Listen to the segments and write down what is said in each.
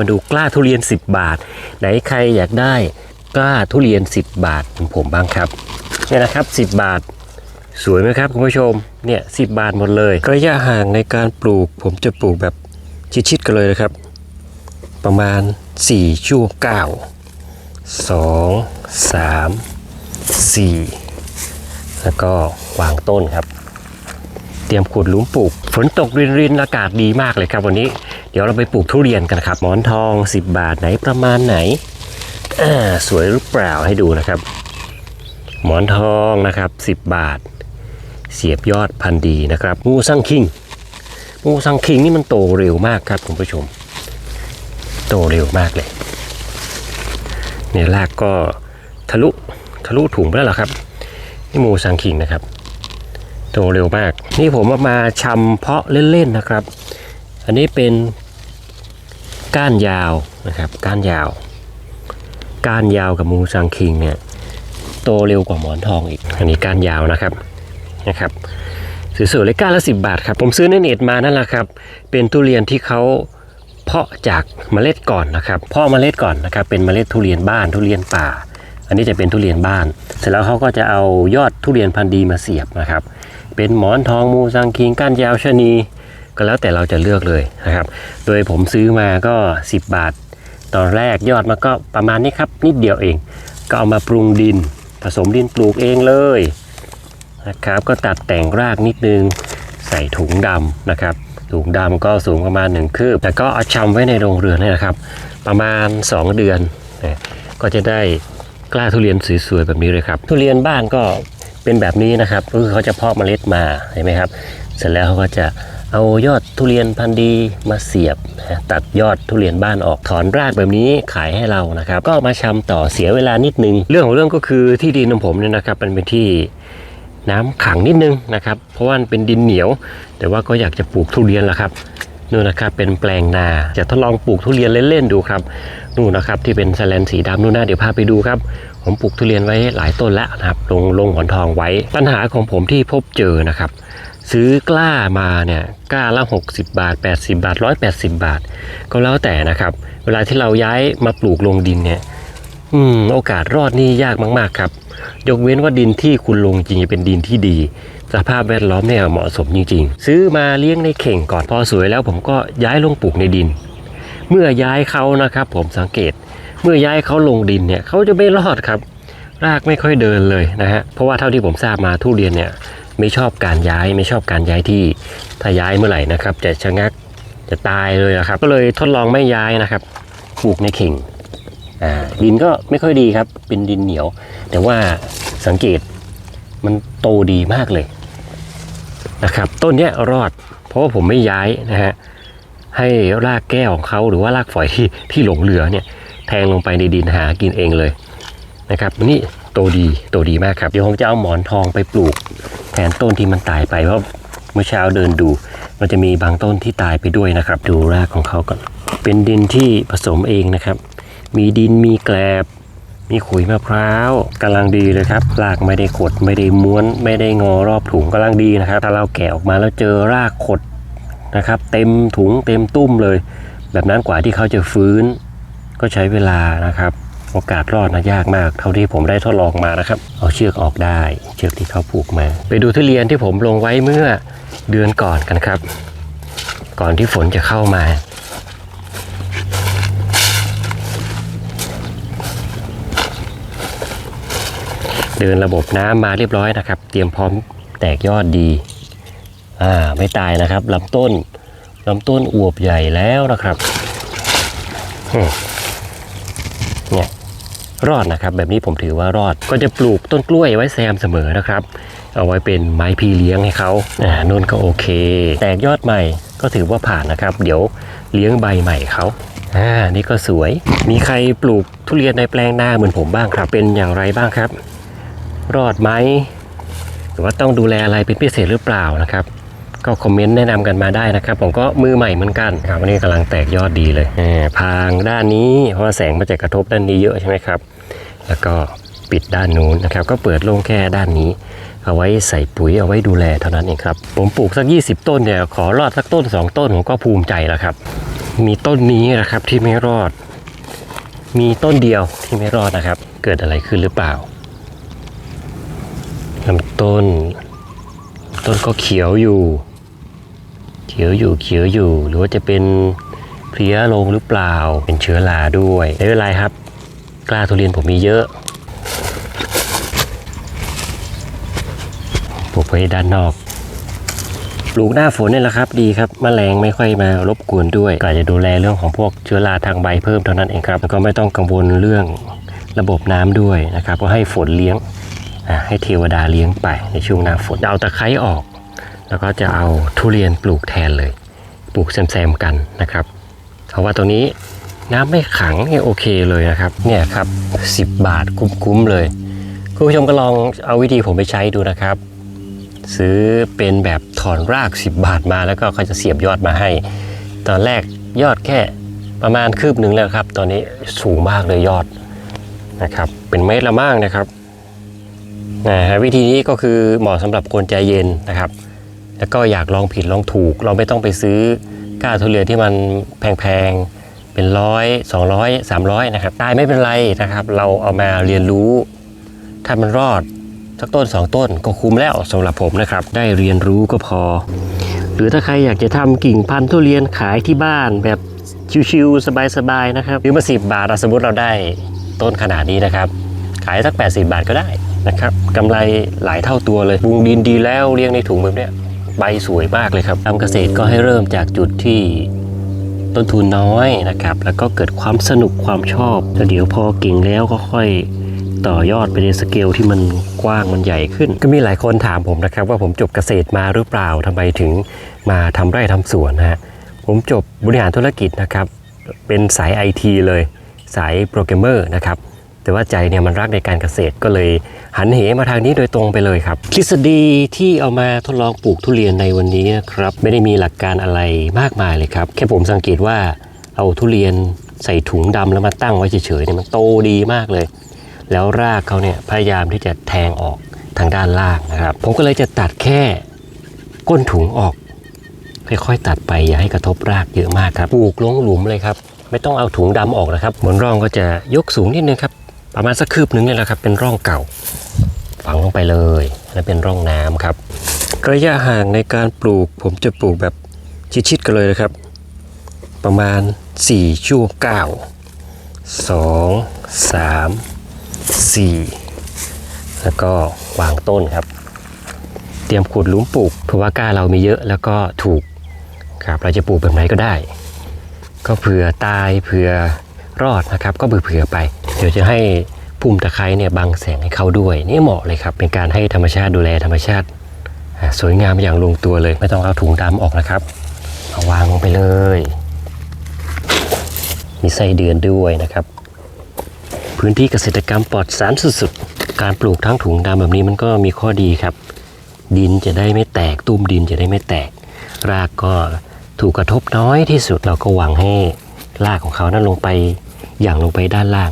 มาดูกล้าทุเรียน 10 บาท ไหนใครอยากได้กล้าทุเรียน 10 บาทของผมบ้างครับเนี่ยนะครับ 10 บาท สวยไหมครับคุณผู้ชมเนี่ยสิบาทหมดเลยระยะห่างในการปลูก ผมจะปลูกแบบชิดๆกันเลยนะครับ ประมาณ 4 ชั่วเก้าสองสามสี่แล้วก็วางต้นครับ เตรียมขุดหลุมปลูก ฝนตกรินๆอากาศดีมากเลยครับวันนี้ เดี๋ยวเราไปปลูกทุเรียนกันครับหมอนทอง 10 บาทไหนประมาณไหนสวยหรือเปล่าให้ดูนะครับ หมอนทองนะครับ 10 บาท เสียบยอดพันธุ์ดีนะครับ งูซังคิงงูซังคิงนี่มันโตเร็วมากครับคุณผู้ชม โตเร็วมากเลยเนี่ยรากก็ทะลุทะลุถุงไปแล้วหรอครับ นี่มูซังคิงนะครับ โตเร็วมาก นี่ผมเอามาชำเพาะเล่นๆนะครับ อันนี้เป็น ก้านยาวนะครับ ก้านยาว ก้านยาวกับมูซังคิงเนี่ยโตเร็วกว่าหมอนทองอีก อันนี้ก้านยาวนะครับนะครับสวยๆเลยก้านละสิบาทครับ ผมซื้อในเน็ตมานั่นแหละครับ เป็นทุเรียนที่เขาเพาะจากเมล็ดก่อนนะครับเพาะเมล็ดก่อนนะครับ เป็นเมล็ดทุเรียนบ้านทุเรียนป่า อันนี้จะเป็นทุเรียนบ้าน เสร็จแล้วเขาก็จะเอายอดทุเรียนพันธุ์ดีมาเสียบนะครับ เป็นหมอนทองมูซังคิงก้านยาวชะนี ก็แล้วแต่เราจะเลือกเลยนะครับ โดยผมซื้อมาก็ 10 บาท ตอนแรกยอดมันก็ประมาณนี้ครับ นิดเดียวเอง ก็เอามาปรุงดิน ผสมดินปลูกเองเลยนะครับ ก็ตัดแต่งรากนิดนึง ใส่ถุงดำนะครับถุงดำก็สูงประมาณ1คืบแต่ก็เอาชำไว้ในโรงเรือนนี่นะครับ ประมาณ 2 เดือนนะก็จะได้กล้าทุเรียนสวยๆแบบนี้เลยครับ ทุเรียนบ้านก็เป็นแบบนี้นะครับก็คือเขาจะเพาะเมล็ดมาเห็นไหมครับ เสร็จแล้วเขาก็จะ เอายอดทุเรียนพันธุ์ดีมาเสียบนะตัดยอดทุเรียนบ้านออกถอนรากแบบนี้ขายให้เรานะครับ ก็มาชำต่อเสียเวลานิดนึง เรื่องของเรื่องก็คือที่ดินของผมเนี่ยนะครับมันเป็นที่น้ำขังนิดนึงนะครับ เพราะว่าเป็นดินเหนียว แต่ว่าก็อยากจะปลูกทุเรียนละครับนู่นนะครับเป็นแปลงนาจะทดลองปลูกทุเรียนเล่นๆดูครับนู่นนะครับที่เป็นแสลนสีดำนู่นนะเดี๋ยวพาไปดูครับ ผมปลูกทุเรียนไว้หลายต้นแล้วนะครับลงลงหอนทองไว้ ปัญหาของผมที่พบเจอนะครับ ซื้อกล้ามาเนี่ยกล้าละ 60 บาท 80 บาท 180 บาท ก็แล้วแต่นะครับ เวลาที่เราย้ายมาปลูกลงดินเนี่ยอืมโอกาสรอดนี่ยากมาก ๆ ครับ ยกเว้นว่าดินที่คุณลงจริงเป็นดินที่ดี สภาพแวดล้อมเนี่ยเหมาะสมจริง ๆ ซื้อมาเลี้ยงในเข่งก่อนพอสวยแล้วผมก็ย้ายลงปลูกในดิน เมื่อย้ายเขานะครับ ผมสังเกต เมื่อย้ายเขาลงดินเนี่ยเขาจะไม่รอดครับ รากไม่ค่อยเดินเลยนะฮะเพราะว่าเท่าที่ผมทราบมาทุเรียนเนี่ย ไม่ชอบการย้ายไม่ชอบการย้ายที่ถ้าย้ายเมื่อไหร่นะครับจะชะงักจะตายเลยนะครับ ก็เลยทดลองไม่ย้ายนะครับปลูกในเข่งดินก็ไม่ค่อยดีครับ เป็นดินเหนียว แต่ว่าสังเกตมันโตดีมากเลยนะครับ ต้นนี้รอด เพราะว่าผมไม่ย้ายนะฮะให้รากแก้วของเขาหรือว่ารากฝอยที่ที่หลงเหลือเนี่ยแทงลงไปในดินหากินเองเลยนะครับนี่ โตดีโตดีมากครับ เดี๋ยวผมจะเอาหมอนทองไปปลูกแทนต้นที่มันตายไปเพราะเมื่อเช้าเดินดู มันจะมีบางต้นที่ตายไปด้วยนะครับ ดูรากของเขาก่อน เป็นดินที่ผสมเองนะครับ มีดินมีแกลบ มีขุยมะพร้าวกำลังดีเลยครับรากไม่ได้ขดไม่ได้ม้วน ไม่ได้งอรอบถุงกำลังดีนะครับ ถ้าเราแกะออกมาแล้วเจอรากขดนะครับ เต็มถุงเต็มตุ้มเลย แบบนั้นกว่าที่เขาจะฟื้น ก็ใช้เวลานะครับ โอกาสรอดนะยากมาก เท่าที่ผมได้ทดลองมานะครับ เอาเชือกออกได้ เชือกที่เขาผูกมา ไปดูทุเรียนที่ผมลงไว้เมื่อเดือนก่อนกันครับ ก่อนที่ฝนจะเข้ามา เดินระบบน้ำมาเรียบร้อยนะครับ เตรียมพร้อมแตกยอดดี อ่าไม่ตายนะครับลำต้นลำต้นอวบใหญ่แล้วนะครับเนี่ย รอดนะครับ แบบนี้ผมถือว่ารอด ก็จะปลูกต้นกล้วยไว้แซมเสมอนะครับ เอาไว้เป็นไม้พี่เลี้ยงให้เขาอ่านุ่นก็โอเค แตกยอดใหม่ก็ถือว่าผ่านนะครับ เดี๋ยวเลี้ยงใบใหม่เขาอ่านี่ก็สวย มีใครปลูกทุเรียนในแปลงหน้าเหมือนผมบ้างครับ เป็นอย่างไรบ้างครับ รอดไหมหรือว่าต้องดูแลอะไรเป็นพิเศษหรือเปล่านะครับ ก็คอมเมนต์แนะนำกันมาได้นะครับ ผมก็มือใหม่เหมือนกันครับวันนี้กำลังแตกยอดดีเลยอ่าพางด้านนี้เพราะว่าแสงมันจะกระทบด้านนี้เยอะใช่ไหมครับ แล้วก็ปิดด้านนู้นนะครับก็เปิดโล่งแค่ด้านนี้ เอาไว้ใส่ปุ๋ยเอาไว้ดูแลเท่านั้นเองครับ ผมปลูกสัก 20 ต้นเนี่ยขอรอดสักต้น 2 ต้นผมก็ภูมิใจแล้วครับ มีต้นนี้นะครับที่ไม่รอด มีต้นเดียวที่ไม่รอดนะครับ เกิดอะไรขึ้นหรือเปล่าลำต้น ต้นก็เขียวอยู่ เขียวอยู่เขียวอยู่ หรือว่าจะเป็นเพลี้ยลงหรือเปล่า เป็นเชื้อราด้วยไม่เป็นไรครับ กล้าทุเรียนผมมีเยอะปลูกไว้ด้านนอกปลูกหน้าฝนนี่แหละครับดีครับมแมลงไม่ค่อยมารบกวนด้วยก็อาจะดูแลเรื่องของพวกเชื้อราทางใบเพิ่มเท่านั้นเองครับแล้วก็ไม่ต้องกังวลเรื่องระบบน้ำด้วยนะครับก็ให้ฝนเลี้ยงอะให้เทวดาเลี้ยงไปในช่วงหน้าฝนเอาตะไคร้ออก แล้วก็จะเอาทุเรียนปลูกแทนเลย ปลูกแซมๆกันนะครับ เพราะว่าตรงนี้ น้ำไม่ขังเนี่ยโอเคเลยนะครับ เนี่ยครับ 10 บาทคุ้มๆเลย คุณผู้ชมก็ลองเอาวิธีผมไปใช้ดูนะครับ ซื้อเป็นแบบถอนราก 10 บาทมาแล้วก็เขาจะเสียบยอดมาให้ ตอนแรกยอดแค่ประมาณคืบหนึ่งแล้วครับ ตอนนี้สูงมากเลยยอดนะครับ เป็นเมตรละมากนะครับนะวิธีนี้ก็คือเหมาะสำหรับคนใจเย็นนะครับ แล้วก็อยากลองผิดลองถูก เราไม่ต้องไปซื้อก้าทุเรียนที่มันแพงๆ เป็นร้อยสองร้อยสามร้อยนะครับตายไม่เป็นไรนะครับ เราเอามาเรียนรู้ ถ้ามันรอดสักต้นสองต้นก็คุ้มแล้วสำหรับผมนะครับ ได้เรียนรู้ก็พอ หรือถ้าใครอยากจะทำกิ่งพันธุ์ทุเรียนขายที่บ้านแบบชิวๆสบายๆนะครับซื้อมาสิบบาทสมมติเราได้ต้นขนาดนี้นะครับ ขายสัก 80 บาทก็ได้นะครับกำไรหลายเท่าตัวเลยบุงดินดีแล้วเลี้ยงในถุงแบบเนี้ยใบสวยมากเลยครับทำเกษตรก็ให้เริ่มจากจุดที่ ต้นทุนน้อยนะครับ แล้วก็เกิดความสนุกความชอบแล้วเดี๋ยวพอเก่งแล้วก็ค่อยต่อยอดไปในสเกลที่มันกว้างมันใหญ่ขึ้น ก็มีหลายคนถามผมนะครับ ว่าผมจบเกษตรมาหรือเปล่าทำไมถึงมาทำไร่ทำสวนนะฮะผมจบบริหารธุรกิจนะครับ เป็นสายไอทีเลย สายโปรแกรมเมอร์นะครับ แต่ว่าใจเนี่ยมันรักในการเกษตรก็เลยหันเหมาทางนี้โดยตรงไปเลยครับ ทฤษฎีที่เอามาทดลองปลูกทุเรียนในวันนี้นะครับไม่ได้มีหลักการอะไรมากมายเลยครับ แค่ผมสังเกตว่าเอาทุเรียนใส่ถุงดำแล้วมาตั้งไว้เฉยๆเนี่ยมันโตดีมากเลย แล้วรากเขาเนี่ยพยายามที่จะแทงออกทางด้านล่างนะครับผมก็เลยจะตัดแค่ก้นถุงออก ค่อยๆตัดไปอย่าให้กระทบรากเยอะมากครับปลูกลงหลุมเลยครับ ไม่ต้องเอาถุงดำออกนะครับบนร่องก็จะยกสูงนิดนึงครับ ประมาณสักคืบหนึงเนี่ยแหละครับ เป็นร่องเก่า ฝังลงไปเลยและเป็นร่องน้ำครับ ระยะห่างในการปลูก ผมจะปลูกแบบชิดๆกันเลยนะครับ ประมาณ 4 ชั่วเก้าสองสามสี่แล้วก็วางต้นครับ เตรียมขุดลุมปลูกเพราะว่าก้าเรามีเยอะแล้วก็ถูกครับเราจะปลูกแบบไหนก็ได้ ก็เผื่อตายเผื่อ รอดนะครับก็เผื่อๆไป เดี๋ยวจะให้พุ่มตะไคร้เนี่ยบังแสงให้เขาด้วยนี่เหมาะเลยครับ เป็นการให้ธรรมชาติดูแลธรรมชาติ สวยงามอย่างลงตัวเลย ไม่ต้องเอาถุงดำออกนะครับเอาวางลงไปเลย มีไส้เดือนด้วยนะครับ พื้นที่เกษตรกรรมปลอดสารสุดๆ การปลูกทั้งถุงดำแบบนี้มันก็มีข้อดีครับ ดินจะได้ไม่แตกตุ้มดินจะได้ไม่แตก รากก็ถูกกระทบน้อยที่สุดเราก็หวังให้รากของเขานั้นลงไป อย่างลงไปด้านล่าง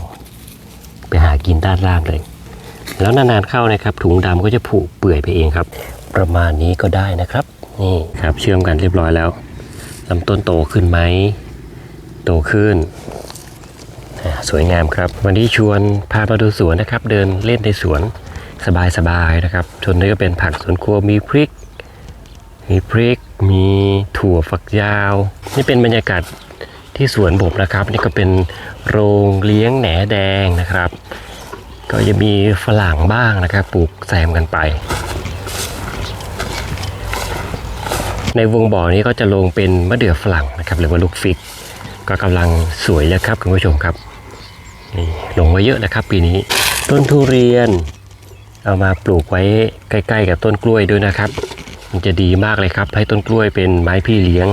ไปหากินด้านล่างเลย แล้วนานๆเข้านะครับ ถุงดำก็จะผุเปื่อยไปเองครับ ประมาณนี้ก็ได้นะครับนี่ครับเชื่อมกันเรียบร้อยแล้วลำต้นโตขึ้นไหมโตขึ้นสวยงามครับ วันนี้ชวนพามาดูสวนนะครับ เดินเล่นในสวนสบายๆนะครับส่วนนี้ก็เป็นผักสวนครัวมีพริก มีพริก มีถั่วฝักยาว นี่เป็นบรรยากาศที่สวนผมนะครับ นี่ก็เป็น โรงเลี้ยงแหนแดงนะครับ ก็จะมีฝรั่งบ้างนะครับ ปลูกแซมกันไป ในวงบ่อนี้ก็จะลงเป็นมะเดื่อฝรั่งนะครับ หรือว่าลูกฟิก ก็กำลังสวยแล้วครับคุณผู้ชมครับนี่ลงไว้เยอะนะครับปีนี้ ต้นทุเรียน เอามาปลูกไว้ใกล้ ๆ กับต้นกล้วยด้วยนะครับ มันจะดีมากเลยครับ ให้ต้นกล้วยเป็นไม้พี่เลี้ยง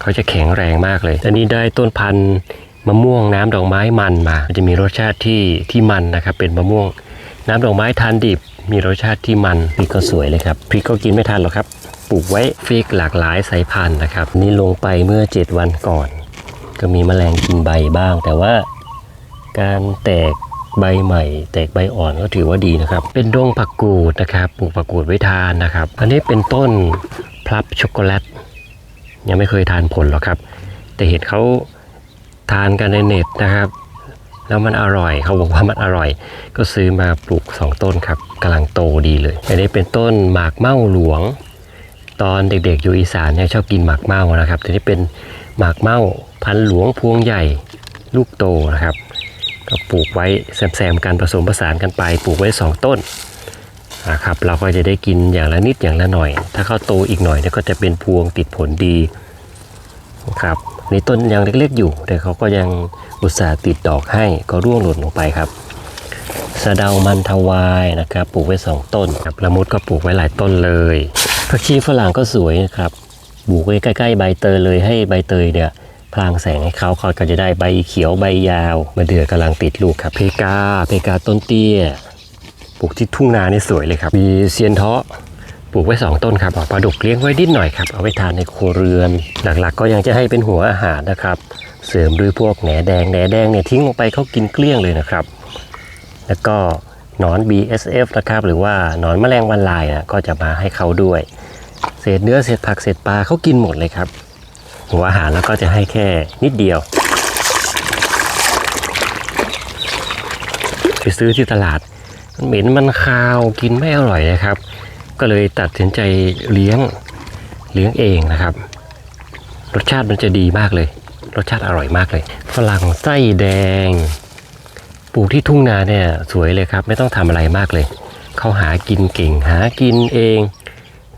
เขาจะแข็งแรงมากเลยอันนี้ได้ต้นพันธุ์ มะม่วงน้ำดอกไม้มันมา มันจะมีรสชาติที่ที่มันนะครับ เป็นมะม่วง น้ำดอกไม้ทานดิบ มีรสชาติที่มันพริกก็สวยเลยครับพริกก็กินไม่ทันหรอกครับ ปลูกไว้ฟิกหลากหลายสายพันธุ์นะครับ นี่ลงไปเมื่อ 7 วันก่อน ก็มีแมลงกินใบบ้าง แต่ว่าการแตกใบใหม่ แตกใบอ่อนก็ถือว่าดีนะครับ เป็นดงผักกูดนะครับปลูกผักกูดไว้ทานนะครับ อันนี้เป็นต้นพลับช็อกโกแลตยังไม่เคยทานผลหรอกครับ แต่เห็นเขา ทานกันในเน็ตนะครับ แล้วมันอร่อยเขาบอกว่ามันอร่อย ก็ซื้อมาปลูก 2 ต้นครับกำลังโตดีเลยอันนี้เป็นต้นหมากเม่าหลวง ตอนเด็กๆอยู่อีสานเนี่ยชอบกินหมากเม่านะครับทีนี้เป็นหมากเม่าพันหลวงพวงใหญ่ลูกโตนะครับ ก็ปลูกไว้แซมๆกันผสมผสานกันไปปลูกไว้ 2 ต้นนะครับเราก็จะได้กินอย่างละนิดอย่างละหน่อย ถ้าเขาโตอีกหน่อยเนี่ยก็จะเป็นพวงติดผลดีนะครับ ในต้นยังเล็กๆอยู่ แต่เขาก็ยังอุตส่าห์ติดดอกให้ก็ร่วงหล่นลงไปครับสะเดามันทวายนะครับปลูกไว้ 2 ต้นครับละมุดก็ปลูกไว้หลายต้นเลยผักชีฝรั่งก็สวยนะครับปลูกไว้ใกล้ๆใบเตยเลยให้ใบเตยเนี่ยพลางแสงให้เขาเขาก็จะได้ใบเขียวใบยาวมะเดือกำลังติดลูกครับเพกาเพกาต้นเตี้ยปลูกที่ทุ่งนานี่สวยเลยครับ มีเซียนเทาะ ปลูกไว้ 2 ต้นครับปลาดุกเลี้ยงไว้นิดหน่อยครับ เอาไว้ทานในครัวเรือน หลักๆ ก็ยังจะให้เป็นหัวอาหารนะครับ เสริมด้วยพวกแหนแดงแหนแดงเนี่ยทิ้งลงไปเขากินเกลี้ยงเลยนะครับ แล้วก็หนอน BSF นะครับหรือว่าหนอนแมลงวันลายนะก็จะมาให้เขาด้วย เศษเนื้อเศษผักเศษปลาเขากินหมดเลยครับ หัวอาหารแล้วก็จะให้แค่นิดเดียวไปซื้อที่ตลาดมันเหม็นมันคาวกินไม่อร่อยนะครับ ก็เลยตัดสินใจเลี้ยงเลี้ยงเองนะครับ รสชาติมันจะดีมากเลย รสชาติอร่อยมากเลยฝรั่งไส้แดง ปลูกที่ทุ่งนาเนี่ยสวยเลยครับ ไม่ต้องทำอะไรมากเลยเขาหากินเก่ง หากินเอง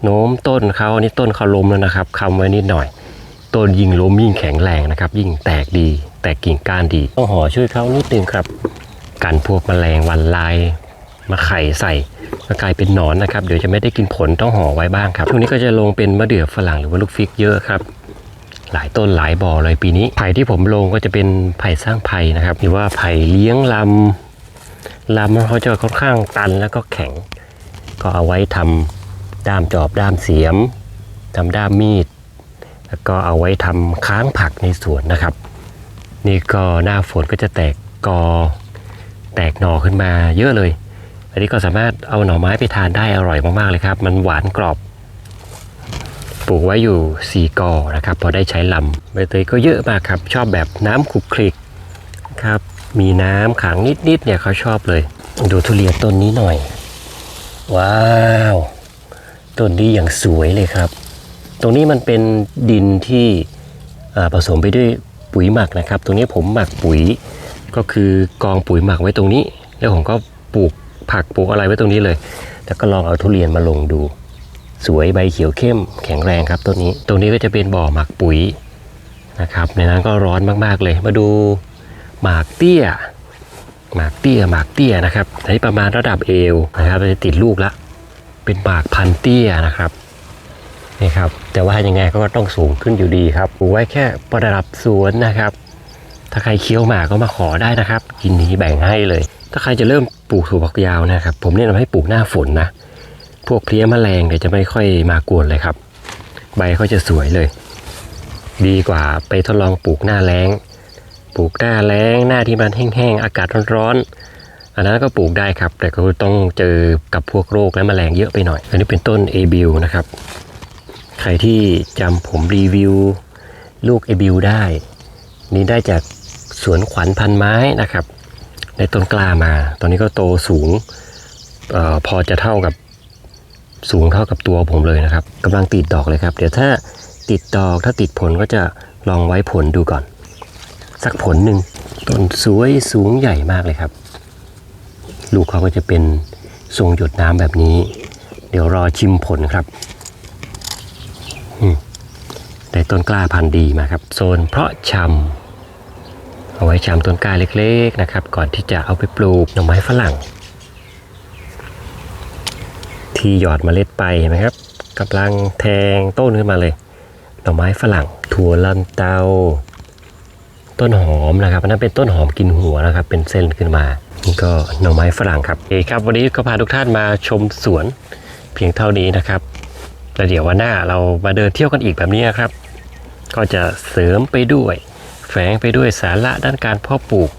โน้มต้นเขาอันนี้ต้นเขาล้มแล้วนะครับคำไว้นิดหน่อย ต้นยิ่งล้มยิ่งแข็งแรงนะครับ ยิ่งแตกดี แตกกิ่งก้านดีต้องห่อช่วยเขานิดนึงครับกันพวกแมลงวันลายมาไข่ใส่ ก็กลายเป็นหนอนนะครับ เดี๋ยวจะไม่ได้กินผลต้องห่อไว้บ้างครับช่วงนี้ก็จะลงเป็นมะเดื่อฝรั่งหรือว่าลูกฟิกเยอะครับหลายต้นหลายบ่อเลยปีนี้ ไผ่ที่ผมลงก็จะเป็นไผ่สร้างไผ่นะครับ หรือว่าไผ่เลี้ยงลำลำเขาจะค่อนข้างตันแล้วก็แข็ง ก็เอาไว้ทำด้ามจอบด้ามเสียมทำด้ามมีด แล้วก็เอาไว้ทำค้างผักในสวนนะครับ นี่ก็หน้าฝนก็จะแตกกอ แตกหน่อขึ้นมาเยอะเลย อันนี้ก็สามารถเอาหน่อไม้ไปทานได้อร่อยมากๆเลยครับ มันหวานกรอบ ปลูกไว้อยู่ 4กอนะครับ พอได้ใช้ลำใบเตยก็เยอะมากครับ ชอบแบบน้ำขลุกคลิกครับ มีน้ำขังนิดๆเนี่ยเขาชอบเลย ดูทุเรียนต้นนี้หน่อย ว้าวต้นนี้อย่างสวยเลยครับ ตรงนี้มันเป็นดินที่ผสมไปด้วยปุ๋ยหมักนะครับ ตรงนี้ผมหมักปุ๋ยก็คือกองปุ๋ยหมักไว้ตรงนี้ แล้วผมก็ปลูก ผักปลูกอะไรไว้ตรงนี้เลย แล้วก็ลองเอาทุเรียนมาลงดู สวยใบเขียวเข้มแข็งแรงครับต้นนี้ ตรงนี้ก็จะเป็นบ่อหมักปุ๋ยนะครับ ในนั้นก็ร้อนมากๆเลย มาดูหมากเตี้ย หมากเตี้ยหมากเตี้ยนะครับอันนี้ประมาณระดับเอวนะครับจะติดลูกละ เป็นหมากพันเตี้ยนะครับนี่ครับแต่ว่ายังไงก็ต้องสูงขึ้นอยู่ดีครับปลูกไว้แค่ประดับสวนนะครับ ถ้าใครเคี้ยวหมากก็มาขอได้นะครับ กินนี้แบ่งให้เลย ถ้าใครจะเริ่ม ปลูกถั่วฝักยาวนะครับ ผมแนะนำให้ปลูกหน้าฝนนะ พวกเพลี้ยแมลงเนี่ยจะไม่ค่อยมากวนเลยครับ ใบเขาจะสวยเลย ดีกว่าไปทดลองปลูกหน้าแล้ง ปลูกหน้าแล้งหน้าที่มันแห้งๆ อากาศร้อนๆ อันนั้นก็ปลูกได้ครับ แต่ก็ต้องเจอกับพวกโรคและแมลงเยอะไปหน่อย อันนี้เป็นต้นเอบิวนะครับ ใครที่จำผมรีวิวลูกเอบิวได้ นี่ได้จากสวนขวัญพันไม้นะครับ ในต้นกล้ามา ตอนนี้ก็โตสูงออพอจะเท่ากับสูงเท่ากับตัวผมเลยนะครับกำลังติดดอกเลยครับ เดี๋ยวถ้าติดดอกถ้าติดผลก็จะลองไว้ผลดูก่อน สักผลหนึ่งต้นสวยสูงใหญ่มากเลยครับ ลูกเขาก็จะเป็นทรงหยดน้ำแบบนี้ เดี๋ยวรอชิมผลครับอืมได้ต้นกล้าพันธุ์ดีมาครับ โซนเพาะชำ เอาไว้ชำต้นกล้าเล็กๆนะครับ ก่อนที่จะเอาไปปลูกหน่อไม้ฝรั่ง ที่หยอดเมล็ดไปเห็นไหมครับกำลังแทงต้นขึ้นมาเลยหน่อไม้ฝรั่ง ถั่วลันเตา ต้นหอมนะครับอันนั้นเป็นต้นหอมกินหัวนะครับ เป็นเส้นขึ้นมานี่ก็หน่อไม้ฝรั่งครับโอคครับ วันนี้ก็พาทุกท่านมาชมสวนเพียงเท่านี้นะครับแล้วเดี๋ยววันหน้าเรามาเดินเที่ยวกันอีกแบบนี้นะครับ ก็จะเสริมไปด้วย แฝงไปด้วยสาระด้านการเพาะปลูก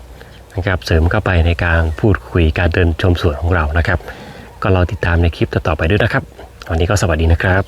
นะครับเสริมเข้าไปในการพูดคุยการเดินชมสวนของเรานะครับ ก็รอติดตามในคลิปต่อๆไปด้วยนะครับ วันนี้ก็สวัสดีนะครับ